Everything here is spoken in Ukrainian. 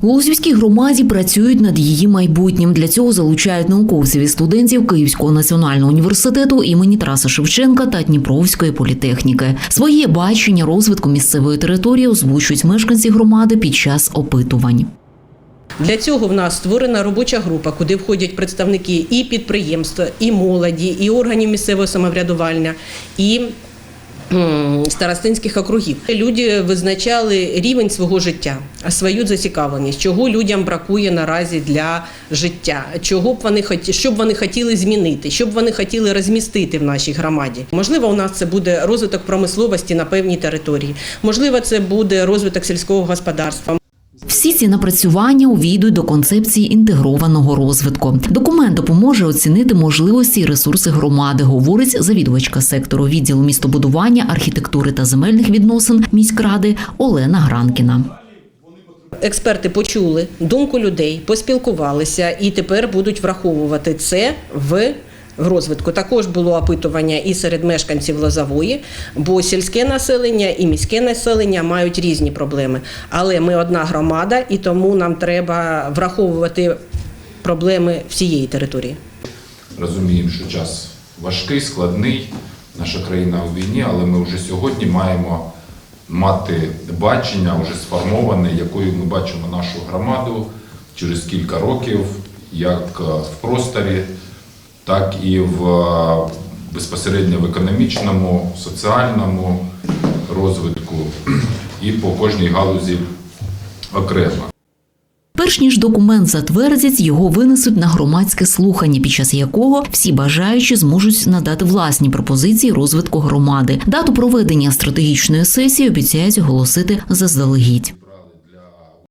У Лозівській громаді працюють над її майбутнім. Для цього залучають науковців і студентів Київського національного університету імені Тараса Шевченка та Дніпровської політехніки. Своє бачення розвитку місцевої території озвучують мешканці громади під час опитувань. Для цього в нас створена робоча група, куди входять представники і підприємства, і молоді, і органів місцевого самоврядування, і старостинських округів. Люди визначали рівень свого життя, свою зацікавленість, чого людям бракує наразі для життя, чого б вони хоті, що б вони хотіли змінити, що б вони хотіли розмістити в нашій громаді. Можливо, у нас це буде розвиток промисловості на певній території. Можливо, це буде розвиток сільського господарства. Всі ці напрацювання увійдуть до концепції інтегрованого розвитку. Документ допоможе оцінити можливості і ресурси громади, говорить завідувачка сектору відділу містобудування, архітектури та земельних відносин міськради Олена Гранкіна. Експерти почули думку людей, поспілкувалися і тепер будуть враховувати це в. В розвитку також було опитування і серед мешканців Лозової, бо сільське населення і міське населення мають різні проблеми. Але ми одна громада, і тому нам треба враховувати проблеми всієї території. Розуміємо, що час важкий, складний, наша країна у війні, але ми вже сьогодні маємо мати бачення, вже сформоване, якою ми бачимо нашу громаду через кілька років, як е, в просторі, так і в е, безпосередньо в економічному, соціальному розвитку і по кожній галузі окремо. Перш ніж документ затвердять, його винесуть на громадське слухання, під час якого всі бажаючі зможуть надати власні пропозиції розвитку громади. Дату проведення стратегічної сесії обіцяють оголосити заздалегідь.